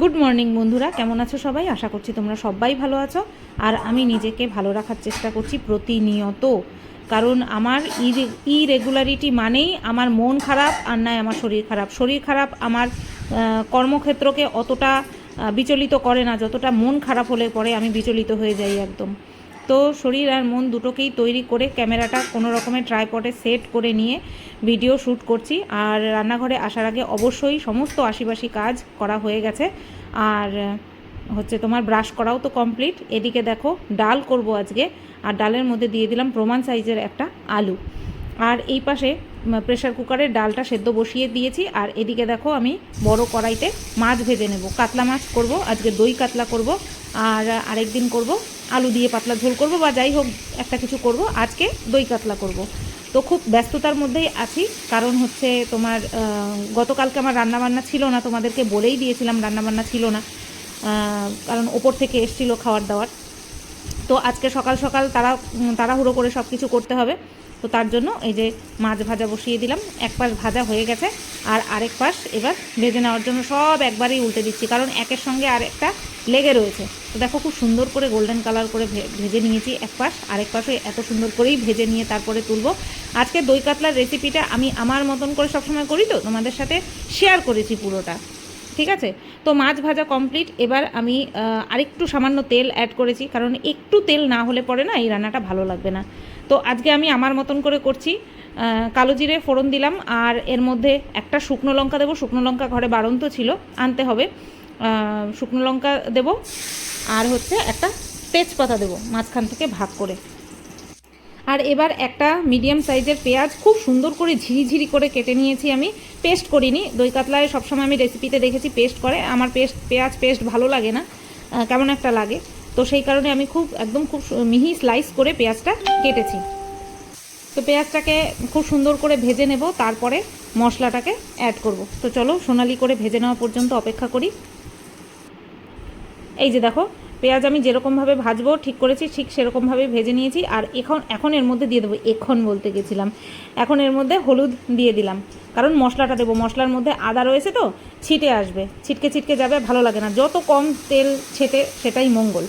Good morning বন্ধুরা। কেমন আছো সবাই? আশা করছি তোমরা সবাই ভালো আছো। আর আমি নিজেকে ভালো রাখার চেষ্টা করছি প্রতিনিয়ত। কারণ আমার ই রেগুলারিটি মানেই আমার মন খারাপ, আর নয় আমার শরীর খারাপ। শরীর খারাপ আমার কর্মক্ষেত্রকে অতটা বিচলিত করে না। যতটা মন খারাপ হলে পরে আমি বিচলিত হয়ে যাই একদম। তো শরীর আর মন দুটোকেই তৈরি করে ক্যামেরাটা কোনো রকমের ট্রাইপডে সেট করে নিয়ে ভিডিও শ্যুট করছি। আর রান্নাঘরে আসার আগে অবশ্যই সমস্ত আশিবাসী কাজ করা হয়ে গেছে। আর হচ্ছে তোমার ব্রাশ করাও তো কমপ্লিট। এদিকে দেখো ডাল করব আজকে। আর ডালের মধ্যে দিয়ে দিলাম প্রমাণ সাইজের একটা আলু। আর এই পাশে প্রেশার কুকারে ডালটা সেদ্ধ বসিয়ে দিয়েছি। আর এদিকে দেখো আমি বড় কড়াইতে মাছ ভেজে নেব। কাতলা মাছ করব, আজকে দই কাতলা করব। আর আরেকদিন করব। আলু দিয়ে পাতলা ঝোল করব বা যাই হোক একটা কিছু করব। আজকে দই কাতলা করব। তো খুব ব্যস্ততার মধ্যেই আছি। কারণ হচ্ছে তোমার গতকালকে আমার রান্নাবান্না ছিল না, তোমাদেরকে বলেই দিয়েছিলাম রান্নাবান্না ছিল না। কারণ ওপর থেকে এসছিল খাওয়ার দাওয়ার। তো আজকে সকাল সকাল তারা তাড়াহুড়ো করে সব কিছু করতে হবে। তো তার জন্য এই যে মাছ ভাজা বসিয়ে দিলাম। এক পাশ ভাজা হয়ে গেছে। আর আরেক পাশ এবার ভেজে নেওয়ার জন্য সব একবারেই উল্টে দিচ্ছি। কারণ একের সঙ্গে আর একটা লেগে রয়েছে। তো দেখো খুব সুন্দর করে গোল্ডেন কালার করে ভেজে নিয়েছি এক পাশ, আরেক পাশে এত সুন্দর করেই ভেজে নিয়ে তারপরে তুলবো। আজকে দই কাতলার রেসিপিটা আমি আমার মতন করে সবসময় করি তো, তোমাদের সাথে শেয়ার করেছি পুরোটা। ঠিক আছে? তো মাছ ভাজা কমপ্লিট এবার আমি আরেকটু সামান্য তেল অ্যাড করেছি, কারণ একটু তেল না হলে পরে না এই রান্নাটা ভালো লাগবে না। তো আজকে আমি আমার মতন করে করছি কালো জিরে ফোড়ন দিলাম, আর এর মধ্যে একটা শুকনো লঙ্কা দেবো। শুকনো লঙ্কা ঘরে বাড়ন্ত ছিল, আনতে হবে। শুকনো লঙ্কা দেবো আর হচ্ছে একটা তেজপাতা দেবো মাঝখান থেকে ভাগ করে। আর এবার একটা মিডিয়াম সাইজের পেঁয়াজ খুব সুন্দর করে ঝিরিঝিরি করে কেটে নিয়েছি আমি। পেস্ট করিনি, দই কাতলায় সবসময় আমি রেসিপিতে দেখেছি পেস্ট করে। আমার পেস্ট, পেঁয়াজ পেস্ট ভালো লাগে না কেমন একটা লাগে। তো সেই কারণে আমি খুব, একদম খুব মিহি স্লাইস করে পেঁয়াজটা কেটেছি। তো পেঁয়াজটাকে খুব সুন্দর করে ভেজে নেব, তারপরে মশলাটাকে অ্যাড করব। তো চলো সোনালি করে ভেজে নেওয়া পর্যন্ত অপেক্ষা করি। এই যে দেখো, পেঁয়াজ আমি যেরকমভাবে ভাজবো, ঠিক করেছি, ঠিক সেরকমভাবে ভেজে নিয়েছি, আর এখন এখন এর মধ্যে দিয়ে দেবো, এখন বলতে গেছিলাম। এখন এর মধ্যে হলুদ দিয়ে দিলাম, কারণ মশলাটা দেবো, মশলার মধ্যে আদা রয়েছে তো, ছিটে আসবে, ছিটকে ছিটকে যাবে ভালো লাগে না। যত কম তেল ছেটে, সেটাই মঙ্গল।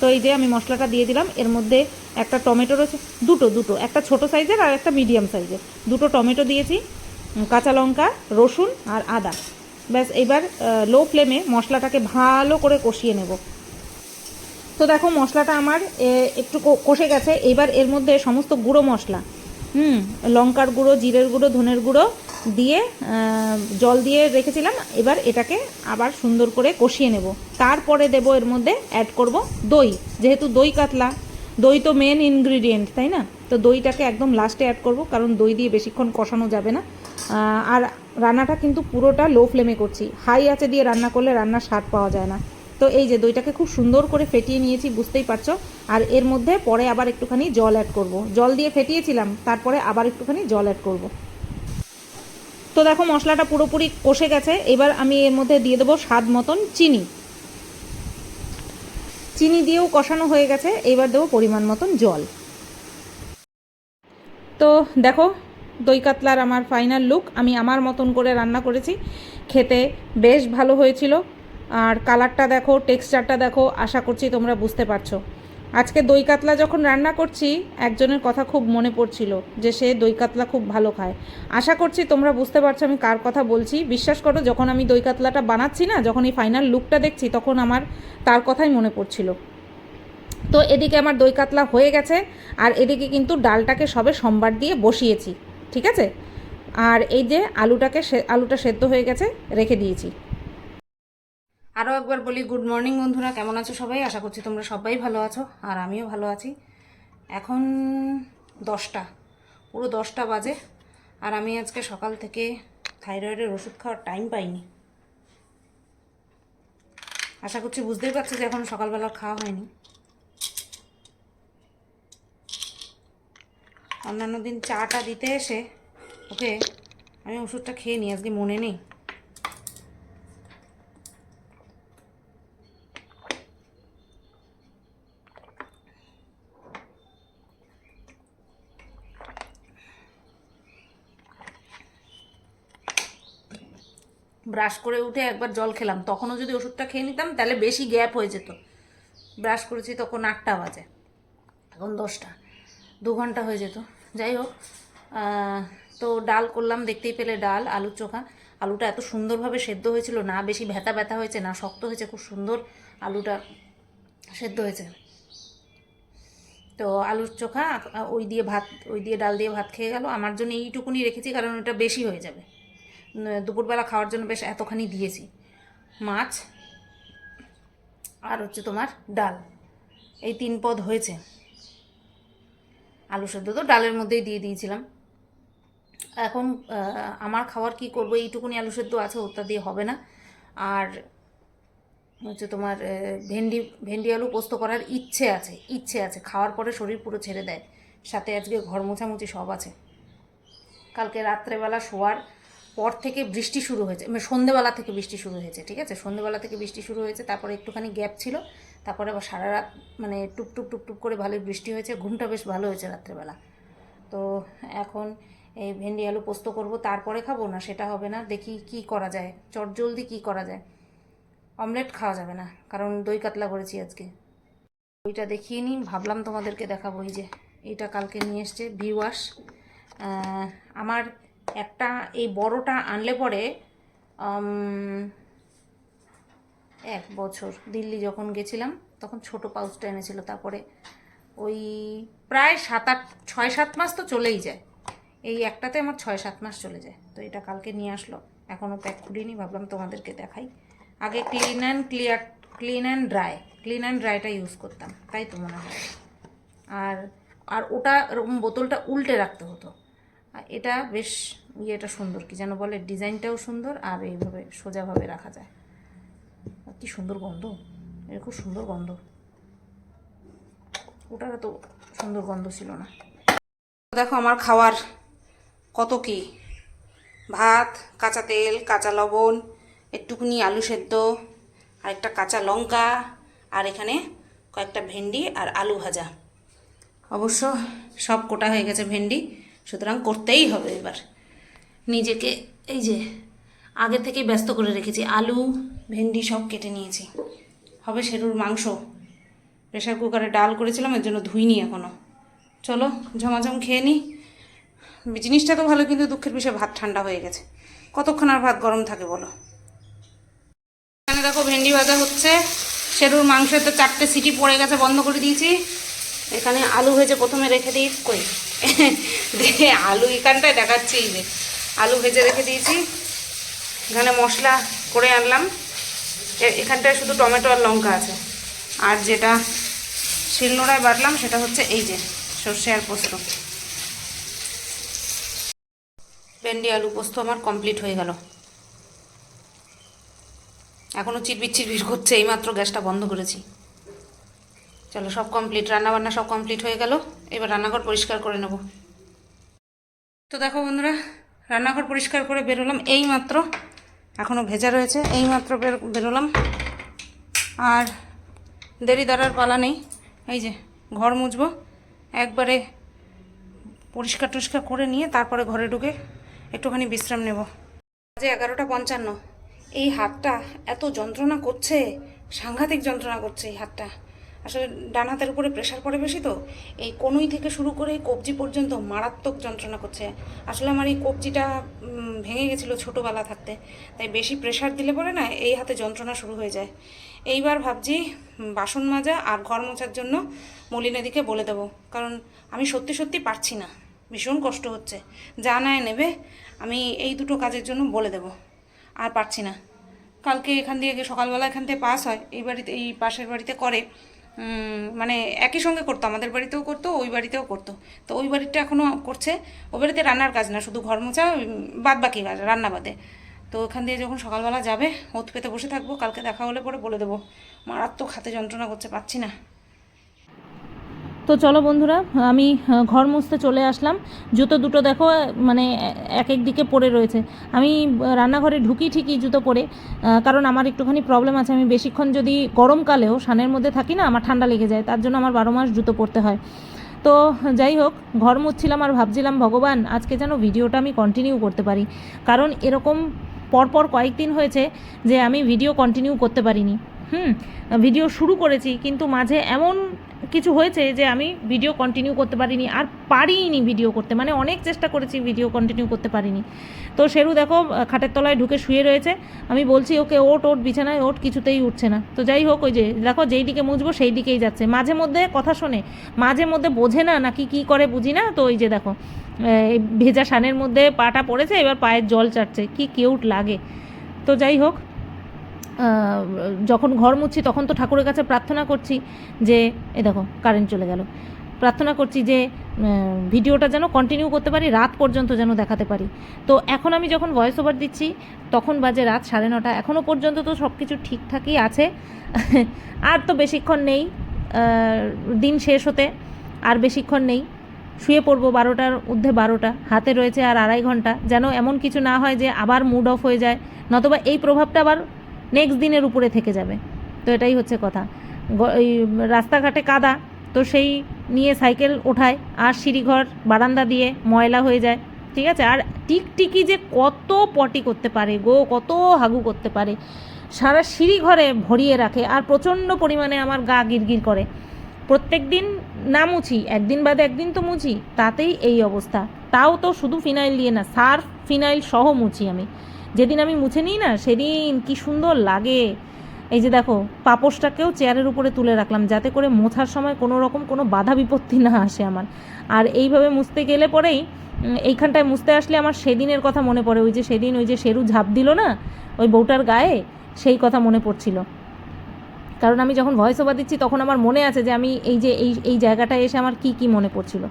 তো এই যে আমি মশলাটা দিয়ে দিলাম, এর মধ্যে একটা টমেটো রয়েছে, দুটো দুটো, একটা ছোট সাইজের আর একটা মিডিয়াম সাইজের। দুটো টমেটো দিয়েছি কাঁচা লঙ্কা, রসুন আর আদা। ব্যাস, এবার লো ফ্লেমে মশলাটাকে ভালো করে কষিয়ে নেব। তো দেখো, মশলাটা আমার একটু কষে গেছে। এবার এর মধ্যে সমস্ত গুঁড়ো মশলা, হুম, লঙ্কার গুঁড়ো, জিরের গুঁড়ো, ধনের গুঁড়ো দিয়ে জল দিয়ে রেখেছিলাম। এবার এটাকে আবার সুন্দর করে কষিয়ে নেব। তারপরে দেব এর মধ্যে অ্যাড করব দই। যেহেতু দই কাতলা, দই তো মেন ইনগ্রিডিয়েন্ট তাই না? তো দইটাকে একদম লাস্টে অ্যাড করব, কারণ দই দিয়ে বেশিক্ষণ কষানো যাবে না। আর রান্নাটা কিন্তু পুরোটা লো ফ্লেমে করছি। হাই আঁচে দিয়ে রান্না করলে রান্নার স্বাদ পাওয়া যায় না। তো এই যে দইটাকে খুব সুন্দর করে ফেটিয়ে নিয়েছি, বুঝতেই পারছ? আর এর মধ্যে পরে আবার একটুখানি জল অ্যাড করব। জল দিয়ে ফেটিয়েছিলাম, তারপরে আবার একটুখানি জল অ্যাড করব। তো দেখো মশলাটা পুরোপুরি কষে গেছে। এবার আমি এর মধ্যে দিয়ে দেবো স্বাদ মতন চিনি। চিনি দিয়েও কষানো হয়ে গেছে। এবার দেবো পরিমাণ মতন জল। তো দেখো দই কাতলার আমার ফাইনাল লুক আমি আমার মতন করে রান্না করেছি। খেতে বেশ ভালো হয়েছিল। আর কালারটা দেখো টেক্সচারটা দেখো, আশা করছি তোমরা বুঝতে পারছ। আজকে দই কাতলা যখন রান্না করছি, একজনের কথা খুব মনে পড়ছিল যে সে দই কাতলা খুব ভালো খায়। আশা করছি তোমরা বুঝতে পারছ আমি কার কথা বলছি। বিশ্বাস করো, যখন আমি দই কাতলাটা বানাচ্ছি না, যখন এই ফাইনাল লুকটা দেখছি, তখন আমার তার কথাই মনে পড়ছিল। তো এদিকে আমার দই কাতলা হয়ে গেছে। আর এদিকে কিন্তু ডালটাকে সবে সোমবার দিয়ে বসিয়েছি। ঠিক আছে? আর এই যে আলুটাকে আলুটা সেদ্ধ হয়ে গেছে, রেখে দিয়েছি। আরও একবার বলি, গুড মর্নিং বন্ধুরা, কেমন আছো সবাই? আশা করছি তোমরা সবাই ভালো আছো, আর আমিও ভালো আছি। এখন দশটা, পুরো দশটা বাজে, আর আমি আজকে সকাল থেকে থাইরয়েডের ওষুধ খাওয়ার টাইম পাইনি। আশা করছি বুঝতেই পারছ যে এখন সকালবেলা খাওয়া হয়নি। অন্যান্য দিন চাটা দিতে এসে ওকে আমি ওষুধটা খেয়ে নিই, আজকে মনে নেই। ব্রাশ করে উঠে একবার জল খেলাম, তখনও যদি ওষুধটা খেয়ে নিতাম তাহলে বেশি গ্যাপ হয়ে যেত। ব্রাশ করেছি তখন আটটা বাজে, এখন দশটা। দু ঘণ্টা হয়ে যেত। যাই হোক তো ডাল করলাম, দেখতেই পেলে ডাল, আলুর চোখা। আলুটা এত সুন্দরভাবে সেদ্ধ হয়েছিল, না বেশি ভেতা ব্যথা হয়েছে, না শক্ত হয়েছে, খুব সুন্দর আলুটা সেদ্ধ হয়েছে। তো আলুর চোখা, ওই দিয়ে ভাত, ওই দিয়ে ডাল দিয়ে ভাত খেয়ে গেল। আমার জন্য এইটুকুনি রেখেছি, কারণ ওটা বেশি হয়ে যাবে। দুপুরবেলা খাওয়ার জন্য বেশ এতখানি দিয়েছি। মাছ আর হচ্ছে তোমার ডাল। এই তিন পদ হয়েছে। আলু সেদ্ধ তো ডালের মধ্যেই দিয়ে দিয়েছিলাম। এখন আমার খাওয়ার কি করব? এইটুকুনি আলু সেদ্ধ আছে, ওটা দিয়ে হবে না। আর হচ্ছে তোমার ভেন্ডি ভেন্ডি আলু পোস্ত করার ইচ্ছে আছে ইচ্ছে আছে। খাওয়ার পরে শরীর পুরো ছেড়ে দেয়। সাথে আজকে ঘর মোছামুছি সব আছে। কালকে রাত্রেবেলা শোয়ার পর থেকে বৃষ্টি শুরু হয়েছে। মানে সন্ধেবেলা থেকে বৃষ্টি শুরু হয়েছে, ঠিক আছে? সন্ধেবেলা থেকে বৃষ্টি শুরু হয়েছে, তারপরে একটুখানি গ্যাপ ছিল। তারপরে আবার সারা রাত মানে টুপ টুপ করে ভালোই বৃষ্টি হয়েছে, ঘুমটা বেশ ভালো হয়েছে রাত্রেবেলা। তো এখন এই ভেন্ডি আলু পোস্ত করব, তারপরে খাব না সেটা হবে না, দেখি কি করা যায়, চট জলদি কী করা যায়। অমলেট খাওয়া যাবে না, কারণ দই কাতলা করেছি আজকে। ওইটা দেখিয়ে নিই ভাবলাম তোমাদেরকে দেখাবো, এই যে এইটা কালকে নিয়ে এসছে ভি ওয়াশ আমার একটা এই বড়টা আনলে পরে এক বছর দিল্লি যখন গেছিলাম, তখন ছোট পাউচটা এনেছিল, তারপরে ওই প্রায় সাত আট, ছয় সাত মাস তো চলেই যায়। এই একটাতে আমার ছয় সাত মাস চলে যায়, তো এটা কালকে নিয়ে আসলো। এখনও প্যাক খুলিনি ভাবলাম তোমাদেরকে দেখাই। আগে clean and clear clean and dry clean and ড্রাইটা use করতাম, তাই তো মনে হয়। আর আর ওটা এরকম বোতলটা উল্টে রাখতে হতো। আর এটা বেশ ইয়েটা সুন্দর, কি যেন বলে, ডিজাইনটাও সুন্দর আর এইভাবে সোজাভাবে রাখা যায়। কি সুন্দর গন্ধ। এর খুব সুন্দর গন্ধ। ওটার তো সুন্দর গন্ধ ছিল না। দেখো আমার খাওয়ার কত কি? ভাত, কাঁচা তেল, কাঁচা লবণ, একটুকুনি আলু সেদ্ধ আর একটা কাঁচা লঙ্কা, আর এখানে কয়েকটা ভেন্ডি আর আলু ভাজা। অবশ্য সব কোটা হয়ে গেছে ভেন্ডি, সুতরাং করতেই হবে এবার। নিজেকে এই যে আগে থেকেই ব্যস্ত করে রেখেছি, আলু ভেন্ডি সব কেটে নিয়েছি। হবে সেরুর মাংস। প্রেশার কুকারে ডাল করেছিলাম, এর জন্য ধুইনি এখনও চলো, ঝমাঝম খেয়ে নিই জিনিসটা তো ভালো, কিন্তু দুঃখের বিষয়ে, ভাত ঠান্ডা হয়ে গেছে। কতক্ষণ আর ভাত গরম থাকে বলো? এখানে দেখো ভেন্ডি ভাজা হচ্ছে। সেরুর মাংসের তো চারটে সিটি পড়ে গেছে, বন্ধ করে দিয়েছি। এখানে আলু ভেজে প্রথমে রেখে দিই। কই? দিয়ে আলু এখানটায় দেখাচ্ছি যে, আলু ভেজে রেখে দিয়েছি। এখানে মশলা করে আনলাম। এখানটায় শুধু টমেটো আর লঙ্কা আছে। আর যেটা শিলনোড়ায় বাটলাম, সেটা হচ্ছে এই যে, সর্ষে আর পোস্ত। ভেন্ডি, আলু, পোস্ত আমার কমপ্লিট হয়ে গেল। এখনও চিটবিট চিটবিট করছে, এইমাত্র গ্যাসটা বন্ধ করেছি। চলো, সব কমপ্লিট, রান্নাবান্না সব কমপ্লিট হয়ে গেল। এবার রান্নাঘর পরিষ্কার করে নেব। তো দেখো বন্ধুরা, রান্নাঘর পরিষ্কার করে বেরোলাম এই মাত্র এখনও ভেজা রয়েছে এই মাত্র বের বেরোলাম। আর দেরি দাঁড়ার পালা নেই। এই যে ঘর মুছবো। একবারে পরিষ্কার টরিষ্কার করে নিয়ে তারপরে ঘরে ঢুকে একটুখানি বিশ্রাম নেব। বাজে এগারোটা পঞ্চান্ন। এই হাতটা এত যন্ত্রণা করছে, সাংঘাতিক যন্ত্রণা করছে এই হাতটা। আসলে ডান হাতের উপরে প্রেশার পড়ে বেশি তো, এই কনুই থেকে শুরু করে কবজি পর্যন্ত মারাত্মক যন্ত্রণা করছে। আসলে আমার এই কবজিটা ভেঙে গেছিল ছোটোবেলা থাকতে, তাই বেশি প্রেশার দিলে পরে না এই হাতে যন্ত্রণা শুরু হয়ে যায়। এইবার ভাবছি বাসন মাজা আর ঘর মোছার জন্য মলিনাদিকে বলে দেবো, কারণ আমি সত্যি সত্যি পারছি না। ভীষণ কষ্ট হচ্ছে। যা নেয় নেবে, আমি এই দুটো কাজের জন্য বলে দেব। আর পারছি না। কালকে এখান দিয়ে সকালবেলা এখান থেকে পাস হয়, এই বাড়িতে, এই পাশের বাড়িতে করে মানে একই সঙ্গে করতো, আমাদের বাড়িতেও করতো, ওই বাড়িতেও করতো। তো ওই বাড়িটা এখনও করছে। ওই বাড়িতে রান্নার কাজ না, শুধু ঘর মোছা বাদ বাকি রান্না বাদে। তো ওখান দিয়ে যখন সকালবেলা যাবে, ওত পেতে বসে থাকব, কালকে দেখা হলে পরে বলে দেবো। মারাত্মক হাতে যন্ত্রণা করছে, পাচ্ছি না। তো চলো বন্ধুরা, আমি ঘর মুছতে চলে আসলাম। জুতো দুটো দেখো মানে এক এক দিকে পড়ে রয়েছে। আমি রান্নাঘরে ঢুকি ঠিকই জুতো পরে কারণ আমার একটুখানি প্রবলেম আছে। আমি বেশিক্ষণ যদি গরমকালেও সানের মধ্যে থাকি না, আমার ঠান্ডা লেগে যায়, তার জন্য আমার বারো মাস জুতো পরতে হয়। তো যাই হোক, ঘর মুছছিলাম আর ভাবছিলাম, ভগবান, আজকে যেন ভিডিওটা আমি কন্টিনিউ করতে পারি। কারণ এরকম পরপর কয়েকদিন হয়েছে যে আমি ভিডিও কন্টিনিউ করতে পারিনি। হুম ভিডিও শুরু করেছি, কিন্তু মাঝে এমন কিছু হয়েছে যে আমি ভিডিও কন্টিনিউ করতে পারিনি আর পারিনি ভিডিও করতে। মানে অনেক চেষ্টা করেছি ভিডিও কন্টিনিউ করতে পারিনি। তো শেরু দেখো খাটের তলায় ঢুকে শুয়ে রয়েছে। আমি বলছি, ওকে ওট ওট বিছানায় ওট কিছুতেই উঠছে না। তো যাই হোক, ওই যে দেখো, যেই দিকে মুছবো সেই দিকেই যাচ্ছে। মাঝে মধ্যে কথা শোনে, মাঝে মধ্যে বোঝে না নাকি কি করে বুঝি না? তো ওই যে দেখো এই ভেজা সানের মধ্যে পাটা পড়েছে, এবার পায়ের জল চাটছে, কি কিউট লাগে। তো যাই হোক যখন ঘর মুছছি, তখন তো ঠাকুরের কাছে প্রার্থনা করছি যে, এ দেখো কারেন্ট চলে গেল। প্রার্থনা করছি যে ভিডিওটা যেন কন্টিনিউ করতে পারি, রাত পর্যন্ত যেন দেখাতে পারি। তো এখন আমি যখন ভয়েস ওভার দিচ্ছি, তখন বাজে রাত সাড়ে নটা। এখনও পর্যন্ত তো সব কিছু ঠিকঠাকই আছে। আর তো বেশিক্ষণ নেই দিন শেষ হতে, আর বেশিক্ষণ নেই। শুয়ে পড়ব বারোটার ঊর্ধ্বে বারোটা, হাতে রয়েছে আর আড়াই ঘণ্টা। যেন এমন কিছু না হয় যে, আবার মুড অফ হয়ে যায়, নতবা এই প্রভাবটা আবার নেক্সট দিনের উপরে থেকে যাবে। তো এটাই হচ্ছে কথা। এই রাস্তাঘাটে কাদা, তো সেই নিয়ে সাইকেল ওঠায়, আর সিঁড়িঘর, বারান্দা দিয়ে ময়লা হয়ে যায়, ঠিক আছে? আর টিকটিকি যে কত পটি করতে পারে গো, কত হাগু করতে পারে, সারা সিঁড়ি ঘরে ভরিয়ে রাখে, আর প্রচণ্ড পরিমাণে আমার গা গিরগির করে। প্রত্যেক দিন না মুছি, একদিন বাদে একদিন তো মুছি, তাতেই এই অবস্থা। তাও তো শুধু ফিনাইল দিয়ে না, সার্ফ ফিনাইল সহ মুছি আমি। যেদিন আমি মুছে নিই না, সেদিন কি সুন্দর লাগে। এই যে দেখো, পাপোশটাকেও চেয়ারের উপরে তুলে রাখলাম, যাতে করে মোছার সময় কোনো রকম কোনো বাধা বিপত্তি না আসে আমার। আর এইভাবে মুছতে গেলে পরেই এইখানটায় মুছতে আসলে আমার সেদিনের কথা মনে পড়ে। ওই যে সেদিন ওই যে শেরু ঝাঁপ দিল না, ওই বউটার গায়ে, সেই কথা মনে পড়ছিল। কারণ আমি যখন ভয়েস ওভার দিচ্ছি, তখন আমার মনে আছে যে আমি এই যে এই এই জায়গাটায় এসে আমার কি কি মনে পড়ছিল।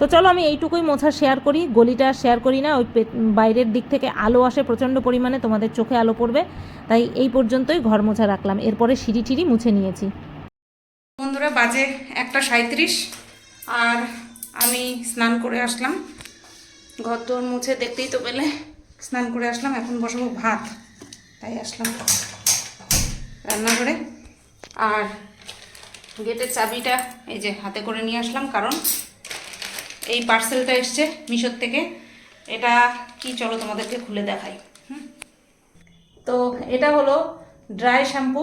তো চলো আমি এইটুকুই মোছা শেয়ার করি, গলিটা শেয়ার করি না, ওই বাইরের দিক থেকে আলো আসে প্রচণ্ড পরিমাণে, তোমাদের চোখে আলো পড়বে, তাই এই পর্যন্তই ঘর মোছা রাখলাম, এরপরে সিঁড়ি টিড়ি মুছে নিয়েছি। বন্ধুরা, বাজে একটা সাঁত্রিশ আর আমি স্নান করে আসলাম। ঘর দোর মুছে দেখতেই তো পেলে, স্নান করে আসলাম, এখন বসাবো ভাত, তাই আসলাম রান্নাঘরে। আর গেটের চাবিটা এই যে হাতে করে নিয়ে আসলাম, কারণ এই পার্সেলটা এসছে মিশোর থেকে। এটা কি চলো তোমাদেরকে খুলে দেখাই। তো এটা হলো ড্রাই শ্যাম্পু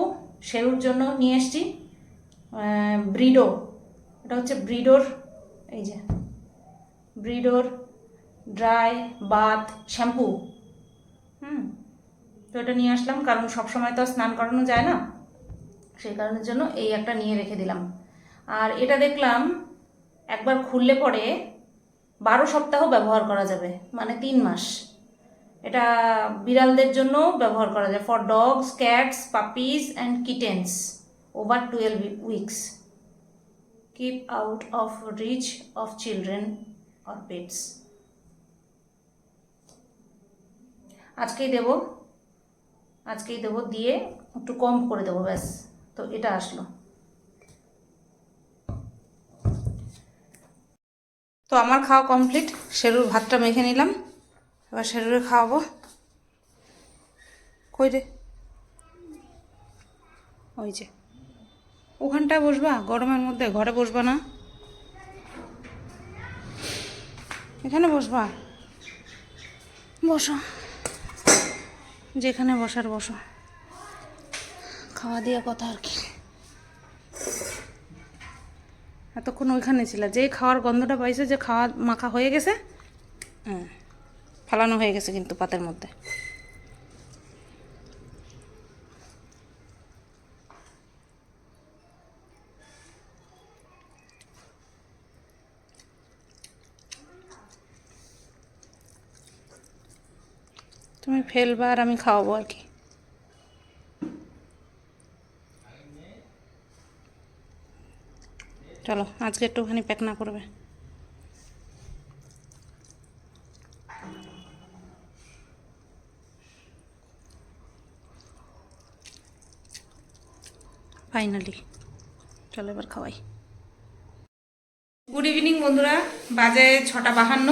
শেরুর জন্য নিয়ে এসছি। ব্রিডো এটা হচ্ছে ব্রিডোর এই যে ব্রিডোর ড্রাই বাথ শ্যাম্পু হুম। তো এটা নিয়ে আসলাম, কারণ সব সময় তো স্নান করানো যায় না। সেই কারণের জন্য এই একটা নিয়ে রেখে দিলাম। আর এটা দেখলাম একবার খুললে পরে বারো সপ্তাহ ব্যবহার করা যাবে মানে তিন মাস। এটা বিড়ালদের জন্য ব্যবহার করা যায় for dogs cats puppies and kittens over twelve weeks keep out of reach of children or pets আজকেই দেব আজকেই দেব, দিয়ে একটু কম করে দেবো, ব্যাস। তো এটা আসলো। তো আমার খাওয়া কমপ্লিট শেরুর ভাতটা মেখে নিলাম। এবার শেরুরে খাওয়াবো। কই রে? ওই যে। ওখানটায় বসবা? গরমের মধ্যে ঘরে বসবা না? এখানে বসবা? বসো। যেখানে বসার বসো। খাওয়া দিয়ে কথা আর কি। এতক্ষণ ওইখানে ছিল। যেই খাওয়ার গন্ধটা পাইছে যে খাওয়া মাখা হয়ে গেছে হ্যাঁ ফালানো হয়ে গেছে কিন্তু পাতের মধ্যে। তুমি ফেলবা আর আমি খাওয়াবো আর কি। চলো, আজকে একটুখানি প্যাক না করবে। ফাইনালি চলো এবার খাওয়াই। গুড ইভিনিং বন্ধুরা, বাজে ছটা বাহান্ন,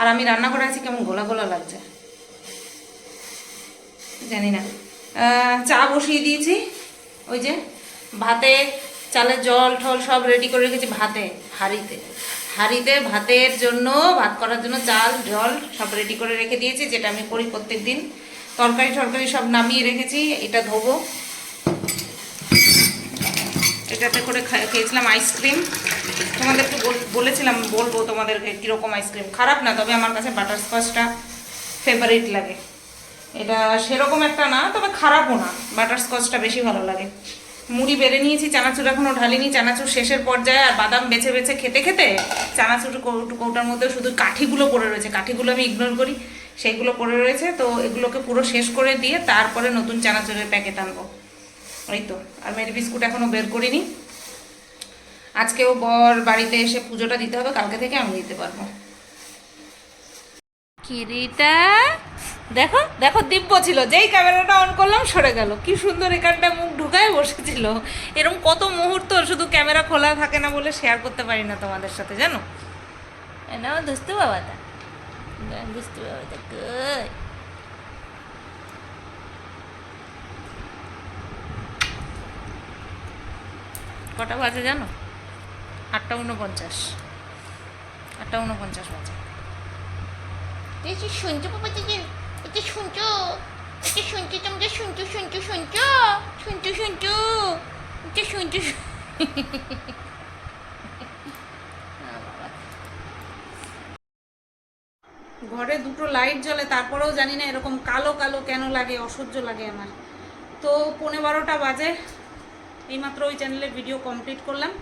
আর আমি রান্না করে আছি, কেমন গোলা গোলা লাগছে। জানি না। চা বসিয়ে দিয়েছি, ওই যে ভাতে চালের জল ঠল সব রেডি করে রেখেছি ভাতে, হাঁড়িতে। হাঁড়িতে ভাতের জন্য, ভাত করার জন্য চাল, জল সব রেডি করে রেখে দিয়েছি, যেটা আমি করি প্রত্যেক দিন তরকারি টরকারি সব নামিয়ে রেখেছি, এটা ধোবো। এটাতে করে খেয়েছিলাম আইসক্রিম তোমাদেরকে বল- বলেছিলাম, বলব তোমাদেরকে কীরকম আইসক্রিম খারাপ না, তবে আমার কাছে বাটারস্কচটা ফেভারিট লাগে। এটা সেরকম একটা না, তবে খারাপও না। বাটারস্কচটা বেশি ভালো লাগে। মুড়ি বেড়ে নিয়েছি, চানাচুর এখনও ঢালিনি, চানাচুর শেষের পর্যায়ে আর বাদাম বেছে বেছে খেতে খেতে চানাচুর কৌটার মধ্যে শুধু কাঠিগুলো পড়ে রয়েছে। কাঠিগুলো আমি ইগনোর করি, সেইগুলো পড়ে রয়েছে, তো এগুলোকে পুরো শেষ করে দিয়ে তারপরে নতুন চানাচুরের প্যাকেট আনব। ওই তো, আর মেরি বিস্কুট এখনও বের করিনি। আজকেও বর বাড়িতে এসে পুজোটা দিতে হবে, কালকে থেকে আমি দিতে পারব। কিরিটা! দেখো দেখো দিব্য ছিল। যেই ক্যামেরাটা অন করলাম, সরে গেল। কি সুন্দর এখানটা মুখ ঢুকায় বসেছিল। এরকম কত মুহূর্ত শুধু ক্যামেরা খোলা থাকে না বলে শেয়ার করতে পারি না তোমাদের সাথে, জানো? নাও, দুস্তু বাবাটা। দুস্তু বাবাটা, কই? কটা বাজে জানো? আটটা উনপঞ্চাশ। আটটা উনপঞ্চাশ বাজে। শুনছো দিদি এটা শুনছো এটা শুনছো তোমরা শুনছো শুনছো শুনছো শুনছো শুনছো এটা শুনছো ঘরে দুটো লাইট জ্বলে, তারপরেও জানি না এরকম কালো কালো কেন লাগে, অসহ্য লাগে আমার। তো পৌনে বারোটা বাজে, এইমাত্র ওই চ্যানেলের ভিডিও কমপ্লিট করলাম।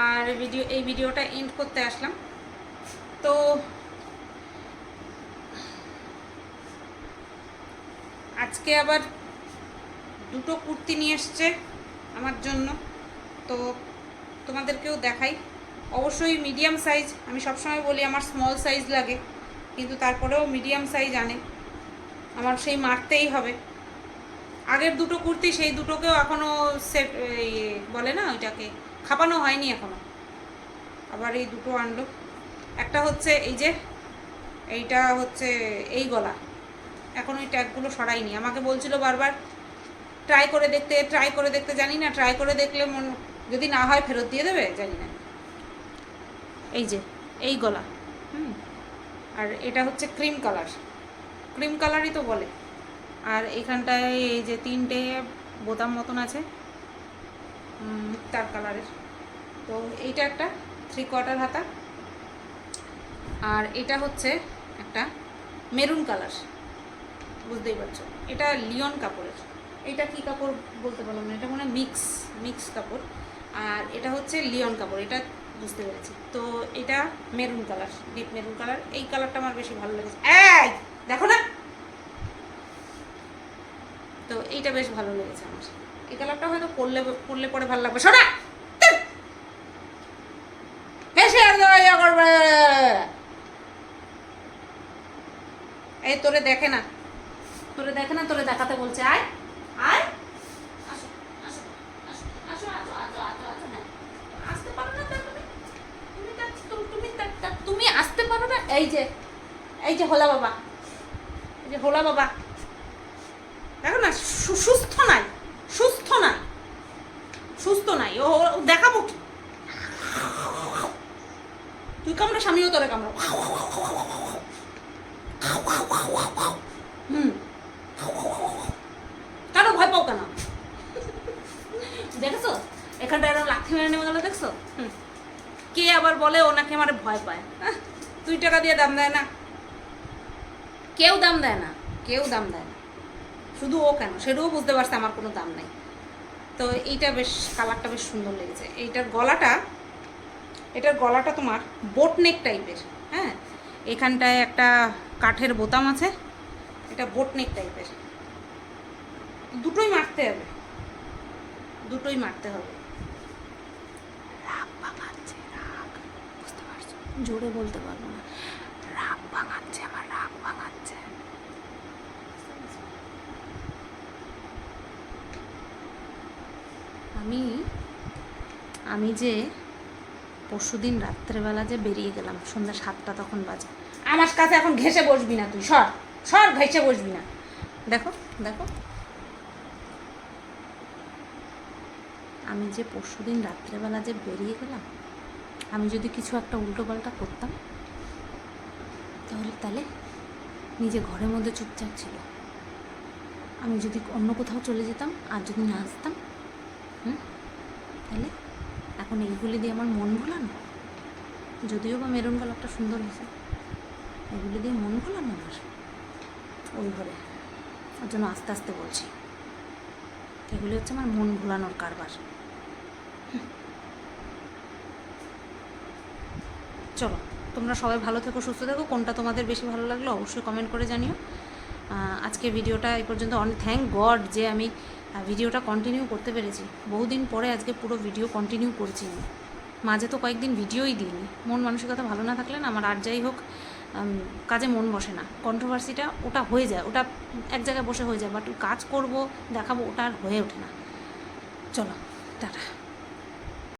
আর ভিডিও এই ভিডিওটা এন্ড করতে আসলাম। তো আজকে আবার দুটো কুর্তি নিয়ে এসছে আমার জন্য। তো তোমাদেরকেও দেখাই। অবশ্যই মিডিয়াম সাইজ আমি সবসময় বলি আমার স্মল সাইজ লাগে, কিন্তু তারপরেও মিডিয়াম সাইজ আনে। আমার সেই মারতেই হবে। আগের দুটো কুর্তি, সেই দুটোকেও এখনও সেট বলে না ওইটাকে, খাপানো হয়নি এখনও। আবার এই দুটো আনলো। একটা হচ্ছে এই যে, এইটা হচ্ছে এই গলা। এখন ওই ট্যাগগুলো সরাইনি। আমাকে বলছিল বারবার ট্রাই করে দেখতে ট্রাই করে দেখতে জানি না ট্রাই করে দেখলে মন, যদি না হয় ফেরত দিয়ে দেবে? জানি না। এই যে, এই গলা, হুম? আর এটা হচ্ছে ক্রিম কালার ক্রিম কালারই তো বলে। আর এখানটায় এই যে তিনটে বোতাম মতন আছে তার কালারের তো এইটা একটা থ্রি কোয়ার্টার হাতা। আর এটা হচ্ছে একটা মেরুন কালার বুঝতেই পারছ। এটা লিওন কাপড়ের এটা কি কাপড় বলতে পারলাম না, এটা মনে মিক্স মিক্স কাপড়। আর এটা হচ্ছে লিওন কাপড় এটা বুঝতে পেরেছি। তো এটা maroon colour, deep maroon colour. এই কালারটা আমার বেশি ভালো লেগেছে। এই, দেখো না। তো এইটা বেশ ভালো লেগেছে আমার। এই কালারটা হয়তো পরলে পরলে পরে ভালো লাগবে। শোনা! এই তোরে দেখে না। তোরে দেখে না, তোরে দেখাতে বলছে, আয়। আয়। মানে? তুমি আসতে পারো না? এই যে এই যে হোলা বাবা। এই যে হোলা বাবা। দেখো না সুস্থ নাই সুস্থ নাই সুস্থ নাই। ও দেখাবো কি? তুই কামড়া, স্বামীও তোরে কামড়া ভয় পায়। দুই টাকা দিয়ে দাম দেয় না। কেউ দাম দেয় না। কেউ দাম দেয় না। শুধু ও কেন? সেটাও বুঝতে পারছে আমার কোনো দাম নাই। তো এইটা বেশ কালারটা বেশ সুন্দর লেগেছে। এইটার গলাটা এটার গলাটা তোমার বোট নেক টাইপের হ্যাঁ? এখানটায় একটা কাঠের বোতাম আছে এটা বোট নেক টাইপের। দুটোই মারতে হবে। দুটোই মারতে হবে। রাগ ভাঙাচ্ছে রাগ বুঝতে পারছ জোরে বলতে পারব না। রাগ ভাঙাচ্ছে, আমার রাগ ভাঙাচ্ছে। আমি আমি যে পরশুদিন রাত্রেবেলা যে বেরিয়ে গেলাম, সন্ধ্যা সাতটা তখন বাজে। আমার কাছে এখন ঘেসে বসবি না তুই, সর সর ঘেসে বসবি না। দেখো দেখো। আমি যে পরশুদিন রাত্রেবেলা যে বেরিয়ে গেলাম আমি যদি কিছু একটা উল্টোপাল্টা করতাম, তাহলে তাহলে নিজে ঘরের মধ্যে চুপচাপ ছিল। আমি যদি অন্য কোথাও চলে যেতাম, আর যদি না আসতাম, হুম? তাহলে এখন এইগুলি দিয়ে আমার মন ভোলানো? যদিও বা মেরুন কালারটা সুন্দর হয়েছে, এগুলি দিয়ে মন ভোলানো আমার? ওই ঘরে, ওর জন্য আস্তে আস্তে বলছি। এগুলি হচ্ছে আমার মন ভোলানোর কারবার। হুম। চলো, তোমরা সবাই ভালো থেকো, সুস্থ থেকো। কোনটা তোমাদের বেশি ভালো লাগল অবশ্যই কমেন্ট করে জানিও। আজকে ভিডিওটা এই পর্যন্ত। অনেক থ্যাংক গড যে আমি ভিডিওটা কন্টিনিউ করতে পেরেছি। বহুদিন পরে আজকে পুরো ভিডিও কন্টিনিউ করছি আমি। মাঝে তো কয়েকদিন ভিডিওই দিইনি। মন মানসিকতা ভালো না থাকলে না আমার আর যাই হোক কাজে মন বসে না। কন্ট্রোভার্সিটা ওটা হয়ে যায়। ওটা এক জায়গায় বসে হয়ে যায়। বাট কাজ করব, দেখাবো, ওটা আর হয়ে ওঠে না। চলো, টাটা।